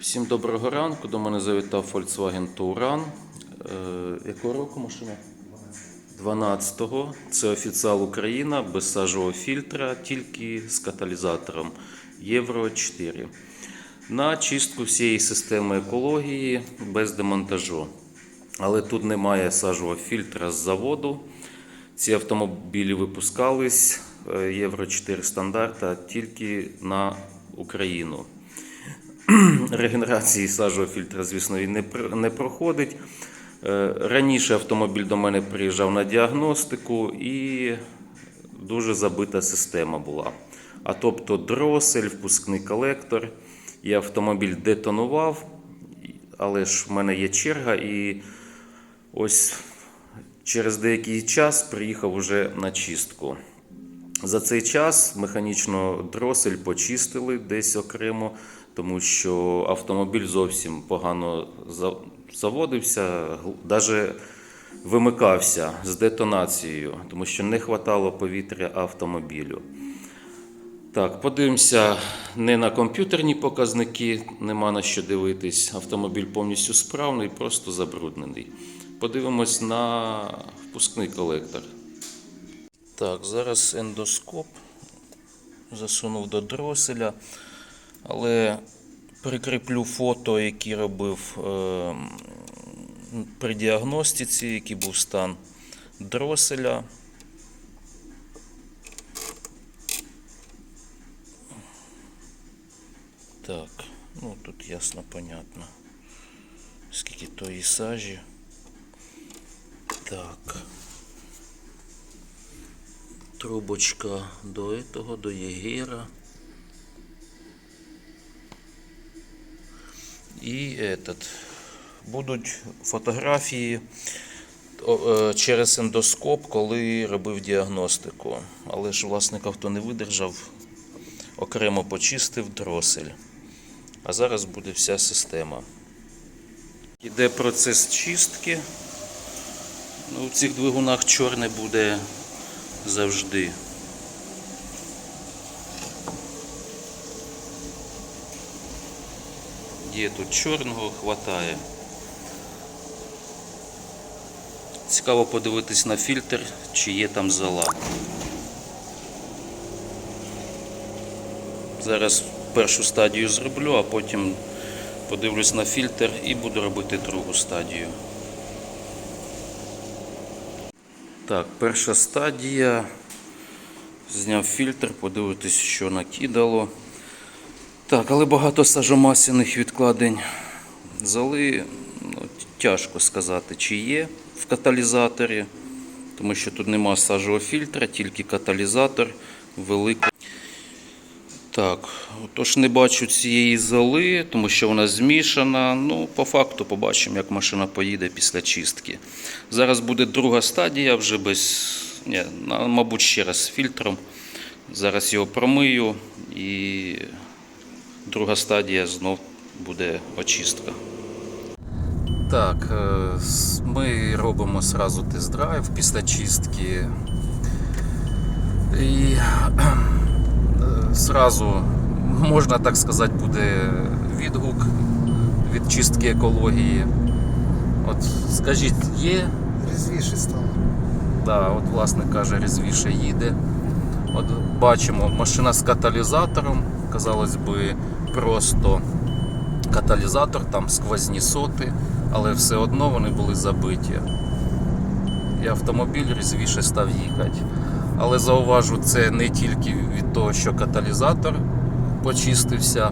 Всім доброго ранку. До мене завітав Volkswagen Touran. Е, якого року машина? 12-го. Це офіціал Україна без сажового фільтра, тільки з каталізатором Євро 4. На чистку всієї системи екології без демонтажу. Але тут немає сажового фільтра з заводу. Ці автомобілі випускались е, Євро 4 стандарта тільки на Україну. Регенерації сажового фільтра, звісно, він не, не проходить. Е, Раніше автомобіль до мене приїжджав на діагностику і дуже забита система була. А тобто дросель, впускний колектор, і автомобіль детонував, але ж в мене є черга, і ось через деякий час приїхав уже на чистку. За цей час механічно дросель почистили десь окремо, тому що автомобіль зовсім погано заводився, навіть вимикався з детонацією, тому що не вистачало повітря автомобілю. Так, подивимося не на комп'ютерні показники, нема на що дивитись. Автомобіль повністю справний, просто забруднений. Подивимось на впускний колектор. Так, зараз ендоскоп засунув до дроселя, але прикріплю фото, які робив е, при діагностиці, який був стан дроселя. Так, ну тут ясно, понятно. Скільки тої сажі. Так. Трубочка до этого, до Єгера. І этот. Будуть фотографії е, через ендоскоп, коли робив діагностику. Але ж власник авто не видержав, окремо почистив дросель. А зараз буде вся система. Іде процес чистки. Ну, в цих двигунах чорне буде завжди. Є тут чорного, хватає. Цікаво подивитись на фільтр, чи є там зола. Зараз першу стадію зроблю, а потім подивлюсь на фільтр і буду робити другу стадію. Так, перша стадія. Зняв фільтр, подивитись, що накидало. Так, але багато сажомасяних відкладень золи. Ну, тяжко сказати, чи є в каталізаторі, тому що тут нема сажового фільтра, тільки каталізатор великий. Так, тож не бачу цієї золи, тому що вона змішана. Ну, по факту побачимо, як машина поїде після чистки. Зараз буде друга стадія, вже без, ні, мабуть, ще раз з фільтром. Зараз його промию і друга стадія знов буде очистка. Так, е, ми робимо сразу тест-драйв після чистки. І е, зразу, можна так сказати, буде відгук від чистки екології. От скажіть, є? Різвіше стало. Да, от власник каже, різвіше їде. От бачимо, машина з каталізатором, казалось би, просто каталізатор, там сквозні соти, але все одно вони були забиті. І автомобіль різвіше став їхати. Але зауважу, це не тільки від того, що каталізатор почистився,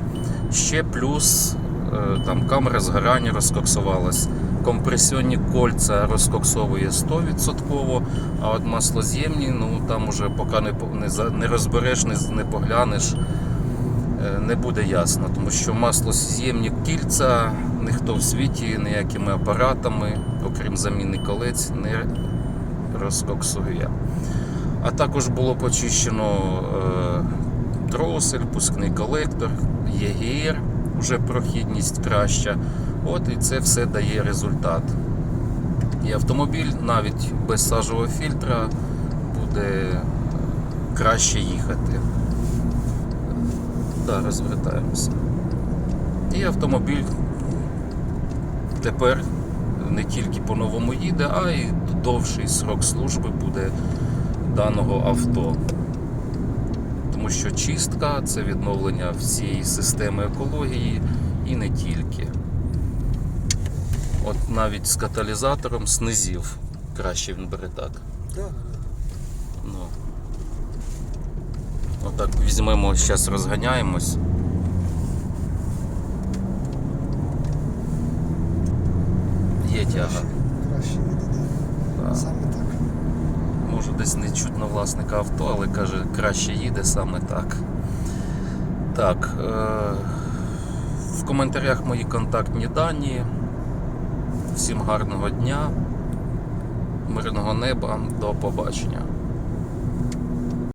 ще плюс е, там камера згорання розкоксувалась. Компресіонні кольця розкоксовує 100%, а от маслоз'ємні, ну там уже поки не, не, розбереш, не, не поглянеш, не буде ясно, тому що маслоз'ємні кільця ніхто в світі ніякими апаратами, окрім заміни колець, не розкоксує. А також було почищено е, дросель, пускний колектор, ЄГР, вже прохідність краща. От і це все дає результат. І автомобіль навіть без сажового фільтра буде краще їхати. Так, розвертаємося. І автомобіль тепер не тільки по-новому їде, а й довший срок служби буде даного авто. Тому що чистка це відновлення всієї системи екології і не тільки. От навіть з каталізатором снизів краще він бере так. Да, Ну. Отак візьмемо, зараз розганяємось. Є тяга. краще да. Да. Саме так. Може десь не чутно власника авто, але каже, краще їде саме так. Так. Е- в коментарях мої контактні дані. Всім гарного дня, мирного неба, до побачення.